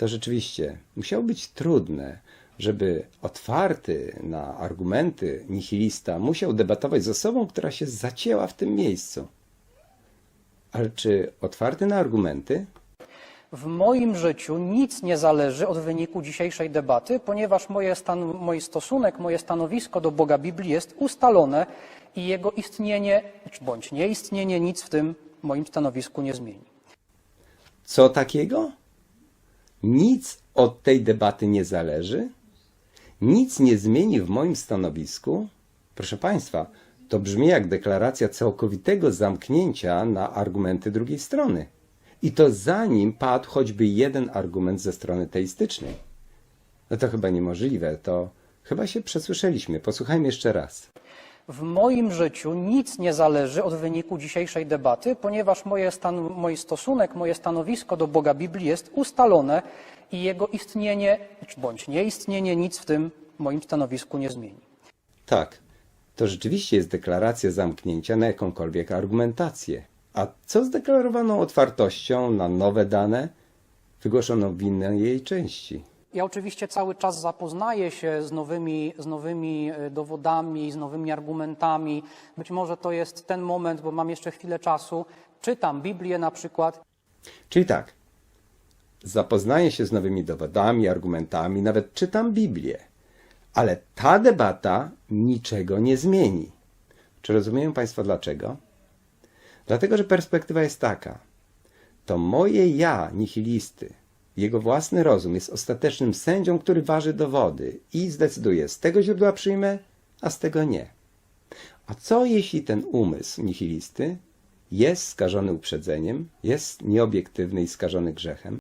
to rzeczywiście musiało być trudne, żeby otwarty na argumenty nihilista musiał debatować z osobą, która się zacięła w tym miejscu. Ale czy otwarty na argumenty? W moim życiu nic nie zależy od wyniku dzisiejszej debaty, ponieważ moje stan, mój stosunek, moje stanowisko do Boga Biblii jest ustalone i jego istnienie bądź nieistnienie nic w tym moim stanowisku nie zmieni. Co takiego? Nic od tej debaty nie zależy? Nic nie zmieni w moim stanowisku? Proszę Państwa, to brzmi jak deklaracja całkowitego zamknięcia na argumenty drugiej strony. I to zanim padł choćby jeden argument ze strony teistycznej. No to chyba niemożliwe, to chyba się przesłyszeliśmy. Posłuchajmy jeszcze raz. W moim życiu nic nie zależy od wyniku dzisiejszej debaty, ponieważ moje stan, mój stosunek, moje stanowisko do Boga Biblii jest ustalone i jego istnienie bądź nieistnienie nic w tym moim stanowisku nie zmieni. Tak, to rzeczywiście jest deklaracja zamknięcia na jakąkolwiek argumentację. A co z deklarowaną otwartością na nowe dane wygłoszoną w innej jej części? Ja oczywiście cały czas zapoznaję się z nowymi, z nowymi e, dowodami, z nowymi argumentami. Być może to jest ten moment, bo mam jeszcze chwilę czasu. Czytam Biblię na przykład Czyli tak, zapoznaję się z nowymi dowodami, argumentami, nawet czytam Biblię, ale ta debata niczego nie zmieni. Czy rozumieją Państwo dlaczego? Dlatego, że perspektywa jest taka. To moje ja, nihilisty, jego własny rozum jest ostatecznym sędzią, który waży dowody i zdecyduje, z tego źródła przyjmę, a z tego nie. A co jeśli ten umysł nihilisty jest skażony uprzedzeniem, jest nieobiektywny i skażony grzechem?